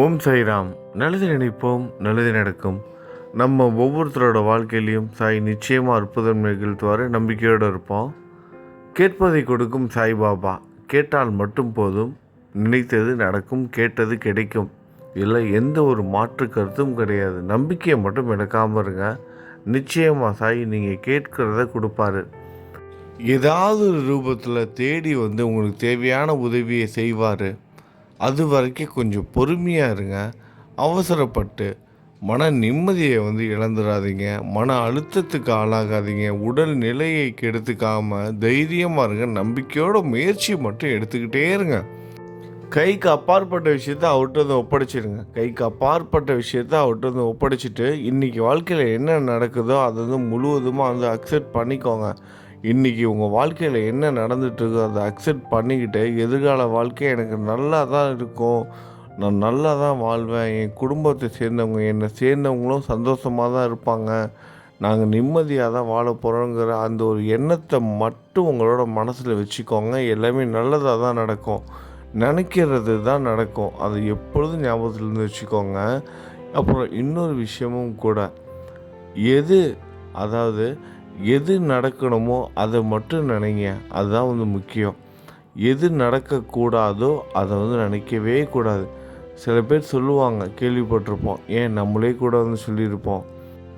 ஓம் சாய்ராம். நல்லது நினைப்போம் நல்லது நடக்கும். நம்ம ஒவ்வொருத்தரோட வாழ்க்கையிலையும் சாய் நிச்சயமாக அற்புதம் நிகழ்த்துவார் நம்பிக்கையோடு இருப்போம். கேட்பதை கொடுக்கும் சாய் பாபா. கேட்டால் மட்டும் போதும் நினைத்தது நடக்கும் கேட்டது கிடைக்கும். இல்லை எந்த ஒரு மாற்று கருத்தும் கிடையாது. நம்பிக்கையை மட்டும் எடுக்காமல் இருங்க. நிச்சயமாக சாய் நீங்கள் கேட்கிறத கொடுப்பாரு. ஏதாவது ஒரு ரூபத்தில் தேடி வந்து உங்களுக்கு தேவையான உதவியை செய்வார். அது வரைக்கும் கொஞ்சம் பொறுமையாக இருங்க. அவசரப்பட்டு மன நிம்மதியை வந்து இழந்துடாதீங்க மன அழுத்தத்துக்கு ஆளாகாதீங்க. உடல் நிலையை கெடுத்துக்காம தைரியமாக இருங்க. நம்பிக்கையோட முயற்சி மட்டும் எடுத்துக்கிட்டே இருங்க. கைக்கு அப்பாற்பட்ட விஷயத்த அவர்கிட்ட வந்து ஒப்படைச்சிடுங்க கைக்கு அப்பாற்பட்ட விஷயத்த அவர்கிட்ட வந்து ஒப்படைச்சிட்டு இன்றைக்கி வாழ்க்கையில் என்ன நடக்குதோ அதை வந்து முழுவதுமாக வந்து அக்செப்ட் பண்ணிக்கோங்க. இன்றைக்கி உங்கள் வாழ்க்கையில் என்ன நடந்துகிட்ருக்கோ அதை அக்செப்ட் பண்ணிக்கிட்டு எதிர்கால வாழ்க்கை எனக்கு நல்லா தான் இருக்கும். நான் நல்லா தான் வாழ்வேன். என் குடும்பத்தை சேர்ந்தவங்க என்னை சேர்ந்தவங்களும் சந்தோஷமாக தான் இருப்பாங்க. நாங்கள் நிம்மதியாக தான் வாழ போகிறோங்கிற அந்த ஒரு எண்ணத்தை மட்டும் உங்களோட மனசில் வச்சுக்கோங்க. எல்லாமே நல்லதாக தான் நடக்கும். நினைக்கிறது தான் நடக்கும். அதை எப்பொழுதும் ஞாபகத்தில் இருந்து வச்சுக்கோங்க. அப்புறம் இன்னொரு விஷயமும் கூட. எது அதாவது எது நடக்கணுமோ அதை மட்டும் நினைங்க. அதுதான் வந்து முக்கியம். எது நடக்கக்கூடாதோ அதை வந்து நினைக்கவே கூடாது. சில பேர் சொல்லுவாங்க கேள்விப்பட்டிருப்போம். ஏன் நம்மளே கூட வந்து சொல்லியிருப்போம்.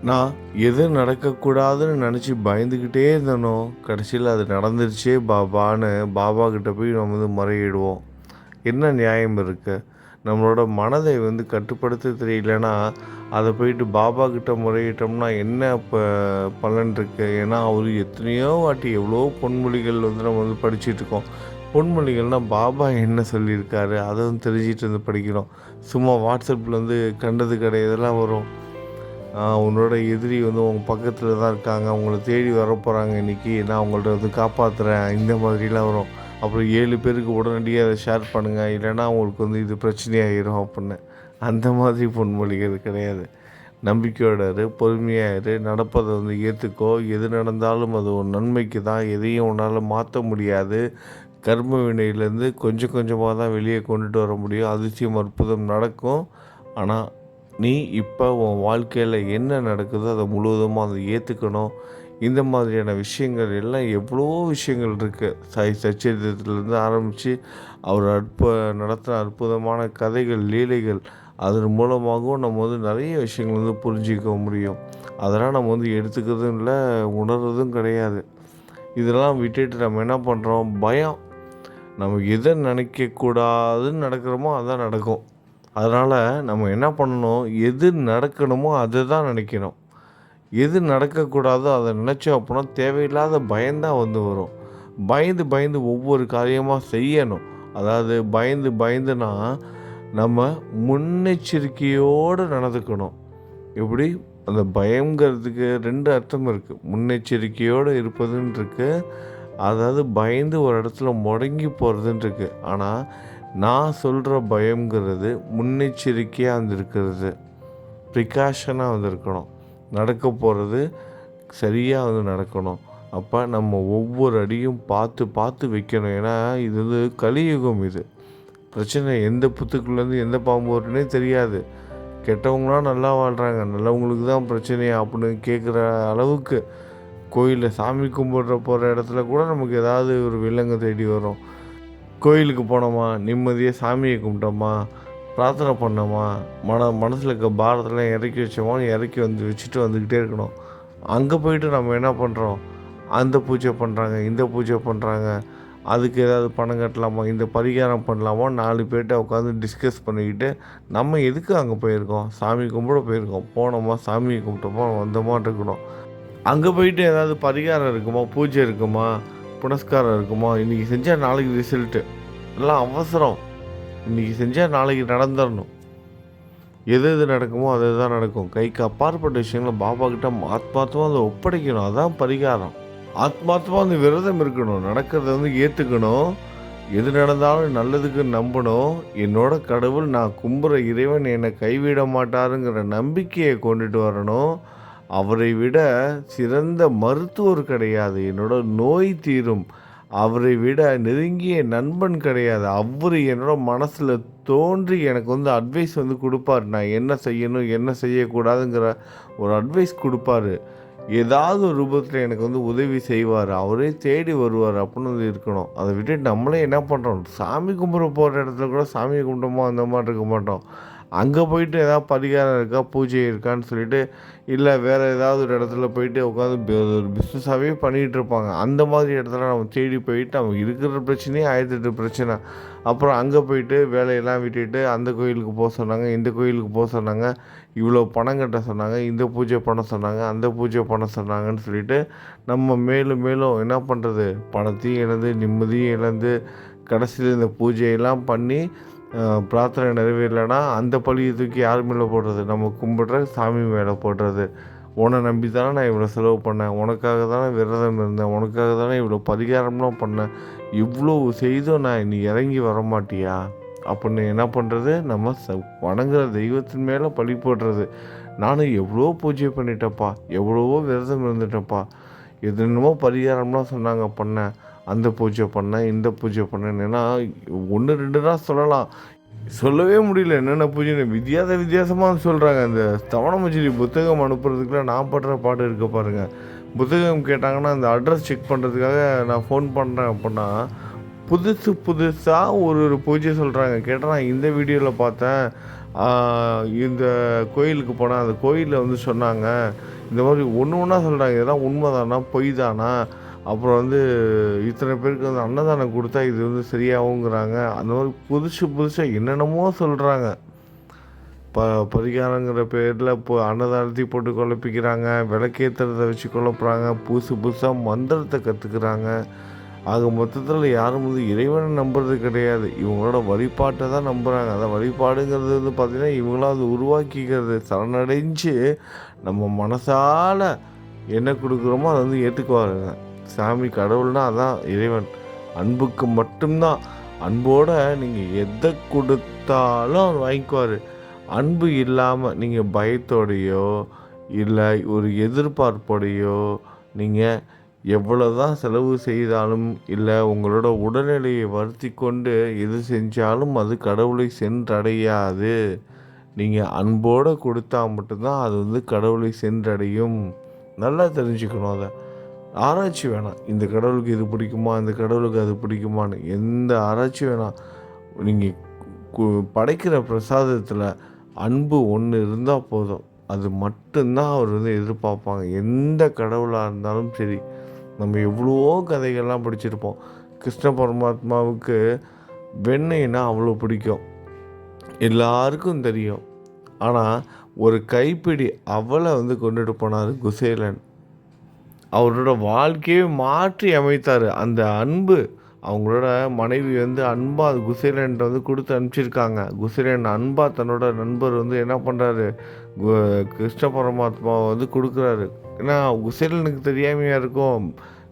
நான் எது நடக்கக்கூடாதுன்னு நினச்சி பயந்துக்கிட்டே இருந்தனோ கடைசியில் அது நடந்துருச்சே பாபான்னு பாபா கிட்ட போய் நம்ம வந்து முறையிடுவோம். என்ன நியாயம் இருக்குது நம்மளோட மனதை வந்து கட்டுப்படுத்த தெரியலன்னா அதை போயிட்டு பாபா கிட்ட முறையிட்டோம்னா என்ன இப்போ பலன் ஏன்னா அவர் எத்தனையோ வாட்டி எவ்வளோ பொன்மொழிகள் வந்து நம்ம வந்து படிச்சுட்டு இருக்கோம். பொன்மொழிகள்னால் பாபா என்ன சொல்லியிருக்காரு அதை வந்து தெரிஞ்சிட்டு வந்து படிக்கிறோம். சும்மா வாட்ஸ்அப்பில் வந்து கண்டது கடை இதெல்லாம் வரும். உன்னோட எதிரி வந்து உங்கள் பக்கத்தில் தான் இருக்காங்க. அவங்கள தேடி வர போகிறாங்க இன்றைக்கி நான் அவங்கள்ட்ட வந்து காப்பாற்றுறேன் இந்த மாதிரிலாம் வரும். அப்புறம் ஏழு பேருக்கு உடனடியாக அதை ஷேர் பண்ணுங்கள் இல்லைன்னா உங்களுக்கு வந்து இது பிரச்சனையாகிடும் அப்படின்னு. அந்த மாதிரி பொன்மொழிகள் கிடையாது. நம்பிக்கையோட இரு பொறுமையாக இரு. நடப்பதை வந்து ஏற்றுக்கோ எது நடந்தாலும் அது ஒரு நன்மைக்கு தான். எதையும் உன்னால் மாற்ற முடியாது. கர்ம வினையிலேருந்து கொஞ்சம் கொஞ்சமாக தான் வெளியே கொண்டுட்டு வர முடியும். அதிசயம் அற்புதம் நடக்கும். ஆனால் நீ இப்போ உன் வாழ்க்கையில் என்ன நடக்குதோ அதை முழுவதுமாக அதை ஏற்றுக்கணும் இந்த மாதிரியான விஷயங்கள் எல்லாம் எவ்வளோ விஷயங்கள் இருக்குது சாய் சச்சரித்திரத்துலேருந்து ஆரம்பித்து அவர் அற்ப நடத்தின அற்புதமான கதைகள் லீலைகள் அதன் மூலமாகவும் நம்ம வந்து நிறைய விஷயங்கள் வந்து புரிஞ்சிக்க முடியும். அதெல்லாம் நம்ம வந்து எடுத்துக்கிறதும் இல்லை உணர்றதும் கிடையாது. இதெல்லாம் விட்டுட்டு நம்ம என்ன பண்ணுறோம் பயம். நம்ம எதை நினைக்கக்கூடாதுன்னு நடக்கிறோமோ அதான் நடக்கும். அதனால் நம்ம என்ன பண்ணணும்? எது நடக்கணுமோ அதை தான் நினைக்கணும். எது நடக்கக்கூடாதோ அதை நினச்சோம் அப்படின்னா தேவையில்லாத பயம்தான் வந்து வரும். பயந்து பயந்து ஒவ்வொரு காரியமாக செய்யணும். அதாவது பயந்து பயந்துனா நம்ம முன்னெச்சரிக்கையோடு நடந்துக்கணும். எப்படி? அந்த பயங்கிறதுக்கு ரெண்டு அர்த்தம் இருக்குது முன்னெச்சரிக்கையோடு இருப்பதுன்னு இருக்கு அதாவது பயந்து ஒரு இடத்துல முடங்கி போகிறதுன்னு இருக்கு ஆனால் நான் சொல்கிற பயங்கிறது முன்னெச்சரிக்கையாக வந்திருக்கிறது. ப்ரிகாஷனாக வந்திருக்கணும். நடக்க போகிறது சரியாக வந்து நடக்கணும். அப்போ நம்ம ஒவ்வொரு அடியும் பார்த்து பார்த்து வைக்கணும். ஏன்னா இது வந்து கலியுகம் இது. பிரச்சனை எந்த புத்துக்குள்ளேருந்து எந்த பாம்பு வரும்னே தெரியாது. கெட்டவங்களாம் நல்லா வாழ்கிறாங்க நல்லவங்களுக்கு தான் பிரச்சனையா அப்படின்னு கேட்குற அளவுக்கு கோயிலில் சாமி கும்பிட்ற போகிற இடத்துல கூட நமக்கு ஏதாவது ஒரு வில்லங்க தேடி வரும். கோயிலுக்கு போனோமா? நிம்மதியாக சாமியை கும்பிட்டோமா? பிரார்த்தனை பண்ணோமா? மன மனசில் இருக்க பாரத்தெல்லாம் இறக்கி வச்சோமா இறக்கி வந்து வச்சுட்டு வந்துக்கிட்டே இருக்கணும். அங்கே போயிட்டு நம்ம என்ன பண்ணுறோம் அந்த பூஜை பண்ணுறாங்க இந்த பூஜை பண்ணுறாங்க அதுக்கு ஏதாவது பணம் கட்டலாமா? இந்த பரிகாரம் பண்ணலாமா? நாலு பேர்கிட்ட உட்காந்து டிஸ்கஸ் பண்ணிக்கிட்டு நம்ம எதுக்கு அங்கே போயிருக்கோம்? சாமி கும்பிட போயிருக்கோம். போனோமா? சாமியை கும்பிட்டோமா? வந்தோமா? இருக்கணும். அங்கே போயிட்டு ஏதாவது பரிகாரம் இருக்குமா? பூஜை இருக்குமா? புனஸ்காரம் இருக்குமா? இன்றைக்கி செஞ்சால் நாளைக்கு ரிசல்ட்டு எல்லாம் அவசரம். இன்றைக்கி செஞ்சால் நாளைக்கு நடந்துடணும் எது எது நடக்குமோ அது தான் நடக்கும். கைக்கு அப்பாற்பட்ட விஷயங்களை பாபா கிட்ட மாத்தமாக அதை ஒப்படைக்கணும். அதான் பரிகாரம். ஆத்மார்த்தமாக வந்து விரதம் இருக்கணும். நடக்கிறத வந்து ஏற்றுக்கணும் எது நடந்தாலும் நல்லதுக்கு நம்பணும். என்னோட கடவுள் நான் கும்புற இறைவன் என்னை கைவிட மாட்டாருங்கிற நம்பிக்கையை கொண்டுட்டு வரணும். அவரை விட சிறந்த மருத்துவர் கிடையாது. என்னோட நோய் தீரும். அவரை விட நெருங்கிய நண்பன் கிடையாது. அவர் என்னோட மனசில் தோன்றி எனக்கு வந்து அட்வைஸ் வந்து கொடுப்பாரு. நான் என்ன செய்யணும் என்ன செய்யக்கூடாதுங்கிற ஒரு அட்வைஸ் கொடுப்பாரு. ஏதாவது ஒரு ரூபத்தில் எனக்கு வந்து உதவி செய்வார் அவரே தேடி வருவார் அப்படின்னு வந்து இருக்கணும். அதை விட்டுட்டு நம்மளே என்ன பண்ணுறோம் சாமி கும்பிட போகிற இடத்துல கூட சாமி கும்பிட்டோமோ அந்த மாதிரி இருக்க மாட்டோம். அங்கே போயிட்டு ஏதாவது பரிகாரம் இருக்கா பூஜை இருக்கான்னு சொல்லிட்டு இல்லை வேறு ஏதாவது ஒரு இடத்துல போயிட்டு உட்காந்து ஒரு பிஸ்னஸாகவே பண்ணிகிட்டு இருப்பாங்க. அந்த மாதிரி இடத்துல நம்ம தேடி போயிட்டு அவங்க இருக்கிற பிரச்சனையே ஆயிரத்தெட்டு பிரச்சனை. அப்புறம் அங்கே போயிட்டு வேலையெல்லாம் விட்டுட்டு அந்த கோயிலுக்கு போக சொன்னாங்க இந்த கோயிலுக்கு போக சொன்னாங்க இவ்வளோ பணம் கட்ட சொன்னாங்க இந்த பூஜை பண்ண சொன்னாங்க அந்த பூஜை பண்ண சொன்னாங்கன்னு சொல்லிட்டு நம்ம மேலும் மேலும் என்ன பண்ணுறது பணத்தையும் இழந்து நிம்மதியும் இழந்து கடைசியில் இந்த பூஜையெல்லாம் பண்ணி பிரார்த்தனை நிறைவேறலைன்னா அந்த பழியை தூக்கி யார் மேலே போடுறது? நம்ம கும்பிட்ற சாமி மேலே போடுறது. உன்னை நம்பி தானே நான் இவ்வளோ செலவு பண்ணேன். உனக்காக தானே விரதம் இருந்தேன். உனக்காக தானே இவ்வளோ பரிகாரம்லாம் பண்ணேன். இவ்வளோ செய்தும் நான் நீ இறங்கி வர மாட்டியா? அப்படின்னு என்ன பண்ணுறது நம்ம ச வணங்குற தெய்வத்தின் மேலே பழி போடுறது. நானும் எவ்வளோ பூஜை பண்ணிட்டப்பா எவ்வளவோ விரதம் இருந்துட்டேன்ப்பா. என்னென்னமோ பரிகாரம்லாம் சொன்னாங்க பண்ணேன். அந்த பூஜை பண்ணேன் இந்த பூஜை பண்ணேன்னா ஒன்று ரெண்டு தான் சொல்லலாம். சொல்லவே முடியல என்னென்ன பூஜைன்னு. வித்தியாச வித்தியாசமாக சொல்கிறாங்க இந்த தவணமஜிரி புத்தகம் அனுப்புறதுக்குலாம் நான் படுற பாட்டு இருக்க பாருங்கள் புத்தகம் கேட்டாங்கன்னா அந்த அட்ரஸ் செக் பண்ணுறதுக்காக நான் ஃபோன் பண்ணுறேன் அப்படின்னா புதுசு புதுசாக ஒரு ஒரு பூஜை சொல்கிறாங்க கேட்டால் நான் இந்த வீடியோவில் பார்த்தேன். இந்த கோயிலுக்கு போனேன் அந்த கோயிலில் வந்து சொன்னாங்க. இந்த மாதிரி ஒன்று ஒன்றா சொல்கிறாங்க இதெல்லாம் உண்மைதானா? பொய் தானா அப்புறம் வந்து இத்தனை பேருக்கு வந்து அன்னதானம் கொடுத்தா இது வந்து சரியாகுங்கிறாங்க. அந்த மாதிரி புதுசு புதுசாக என்னென்னமோ சொல்கிறாங்க ப பரிகாரங்கிற பேரில் இப்போ அன்னதானத்தையும் போட்டு குழப்பிக்கிறாங்க. விளக்கேற்றுறதை வச்சு குழப்புறாங்க. புதுசு புதுசாக மந்திரத்தை கற்றுக்குறாங்க ஆக மொத்தத்தில் யாரும் வந்து இறைவனை நம்புறது கிடையாது. இவங்களோட வழிபாட்டை தான் நம்புகிறாங்க அந்த வழிபாடுங்கிறது வந்து பார்த்திங்கன்னா இவங்களாம் அது உருவாக்கிக்கிறது. சரணடைஞ்சு நம்ம மனசால் என்ன கொடுக்குறோமோ அதை வந்து ஏற்றுக்குவாருங்க சாமி கடவுள்னா அதான் இறைவன். அன்புக்கு மட்டும்தான். அன்போட நீங்கள் எதை கொடுத்தாலும் அவர் வாங்கிக்குவார். அன்பு இல்லாமல் நீங்கள் பயத்தோடையோ இல்லை ஒரு எதிர்பார்ப்போடையோ நீங்கள் எவ்வளோ தான் செலவு செய்தாலும் இல்லை உங்களோட உடல்நிலையை வருத்தி கொண்டு எது செஞ்சாலும் அது கடவுளை சென்றடையாது. நீங்கள் அன்போடு கொடுத்தா மட்டும்தான் அது வந்து கடவுளை சென்றடையும். நல்லா தெரிஞ்சுக்கணும் அதை. ஆராய்ச்சி வேணாம். இந்த கடவுளுக்கு இது பிடிக்குமா இந்த கடவுளுக்கு அது பிடிக்குமான்னு எந்த ஆராய்ச்சி வேணாம். நீங்கள் படைக்கிற பிரசாதத்தில் அன்பு ஒன்று இருந்தால் போதும். அது மட்டும்தான் அவர் வந்து எதிர்பார்ப்பாங்க. எந்த கடவுளாக இருந்தாலும் சரி நம்ம எவ்வளவோ கதைகள்லாம் படிச்சிருப்போம். கிருஷ்ண பரமாத்மாவுக்கு வெண்ணெய்னா அவ்வளோ பிடிக்கும். எல்லாருக்கும் தெரியும். ஆனால் ஒரு கைப்பிடி அவளை வந்து கொண்டுட்டு போனார் குசேலன். அவரோட வாழ்க்கையை மாற்றி அமைத்தார். அந்த அன்பு அவங்களோட மனைவி வந்து அன்பாக அது குசேலன்ட்ட வந்து கொடுத்து அனுப்பிச்சிருக்காங்க. குசேலன் அன்பாக தன்னோட நண்பர் வந்து என்ன பண்ணுறாரு கிருஷ்ண பரமாத்மாவை வந்து கொடுக்குறாரு. ஏன்னா குசேலனுக்கு தெரியாமையாக இருக்கும்.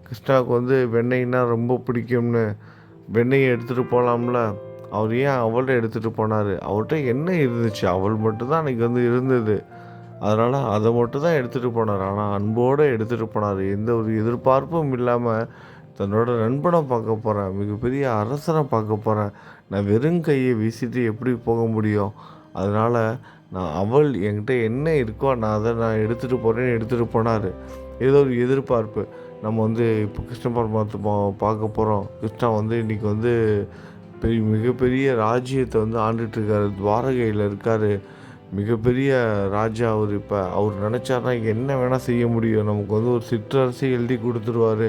கிருஷ்ணாவுக்கு வந்து வெண்ணெய்னா ரொம்ப பிடிக்கும்னு. வெண்ணெயை எடுத்துகிட்டு போகலாம்ல அவர் ஏன் அவள்கிட்ட எடுத்துகிட்டு போனார்? அவர்கிட்ட என்ன இருந்துச்சு? அவள் மட்டும்தான் அன்றைக்கி வந்து இருந்தது. அதனால் அதை மட்டும் தான் எடுத்துகிட்டு போனார். ஆனால் அன்போடு எடுத்துகிட்டு போனார். எந்த ஒரு எதிர்பார்ப்பும் இல்லாமல் தன்னோட நண்பனை பார்க்க போகிறேன் மிகப்பெரிய அரசனை பார்க்க போகிறேன் நான் வெறும் கையை வீசிட்டு எப்படி போக முடியும்? அதனால் நான் அவள் என்கிட்ட என்ன இருக்கோ நான் அதை நான் எடுத்துகிட்டு போகிறேன்னு எடுத்துகிட்டு போனார். ஏதோ ஒரு எதிர்பார்ப்பு. நம்ம வந்து இப்போ கிருஷ்ண பரமாத்மா பார்க்க போகிறோம் கிருஷ்ணா வந்து இன்றைக்கி வந்து பெரிய மிகப்பெரிய ராஜ்யத்தை வந்து ஆண்டுட்டுருக்காரு துவாரகையில் இருக்கார். மிகப்பெரிய ராஜா அவர் இப்போ அவர் நினச்சாருன்னா என்ன வேணால் செய்ய முடியும். நமக்கு வந்து ஒரு சிற்றரசை எழுதி கொடுத்துருவாரு.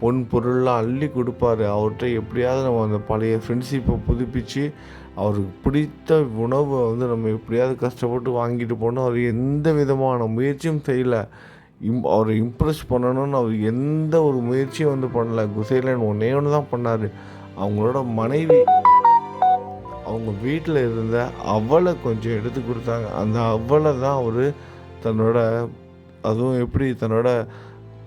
பொன் பொருள்லாம் அள்ளி கொடுப்பாரு. அவர்கிட்ட எப்படியாவது நம்ம அந்த பழைய ஃப்ரெண்ட்ஷிப்பை புதுப்பிச்சு அவருக்கு பிடித்த உணவை வந்து நம்ம எப்படியாவது கஷ்டப்பட்டு வாங்கிட்டு போகணும். அவர் எந்த விதமான முயற்சியும் செய்யலை. இம் அவரை இம்ப்ரெஸ் பண்ணணும்னு அவர் எந்த ஒரு முயற்சியும் வந்து பண்ணல. குசேலன் ஒன்றே ஒன்று தான் பண்ணார். அவங்களோட மனைவி வீட்டில் இருந்த அவளை கொஞ்சம் எடுத்து கொடுத்தாங்க. அந்த அவளை தான் அவர் தன்னோட அதுவும் எப்படி தன்னோட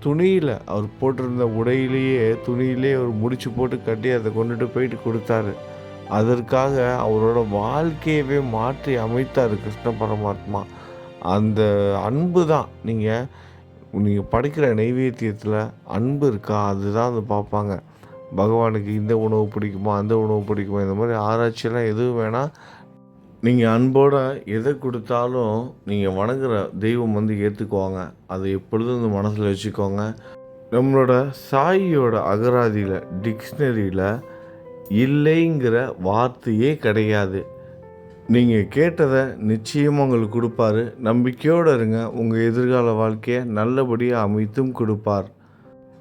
துணியில் அவர் போட்டிருந்த உடையிலேயே துணியிலே அவர் முடிச்சு போட்டு கட்டி அதை கொண்டுட்டு போயிட்டு கொடுத்தாரு. அதற்காக அவரோட வாழ்க்கையவே மாற்றி அமைத்தார் கிருஷ்ண பரமாத்மா. அந்த அன்பு தான். நீங்கள் நீங்கள் படைக்கிற நைவேத்தியத்தில் அன்பு இருக்கா? அதுதான் அது பார்ப்பாங்க. பகவானுக்கு இந்த உணவு பிடிக்குமா அந்த உணவு பிடிக்குமா இந்த மாதிரி ஆராய்ச்சியெல்லாம் எதுவும் வேணால் நீங்கள் அன்போட எதை கொடுத்தாலும் நீங்கள் வணங்குற தெய்வம் வந்து ஏற்றுக்குவாங்க அதை எப்பொழுதும் இந்த மனசில் வச்சுக்கோங்க. நம்மளோட சாயியோட அகராதியில் டிக்ஷனரியில் இல்லைங்கிற வார்த்தையே கிடையாது. நீங்கள் கேட்டதை நிச்சயமாக உங்களுக்கு கொடுப்பாரு. நம்பிக்கையோடு இருங்க. உங்கள் எதிர்கால வாழ்க்கையை நல்லபடியாக அமைத்தும் கொடுப்பார்.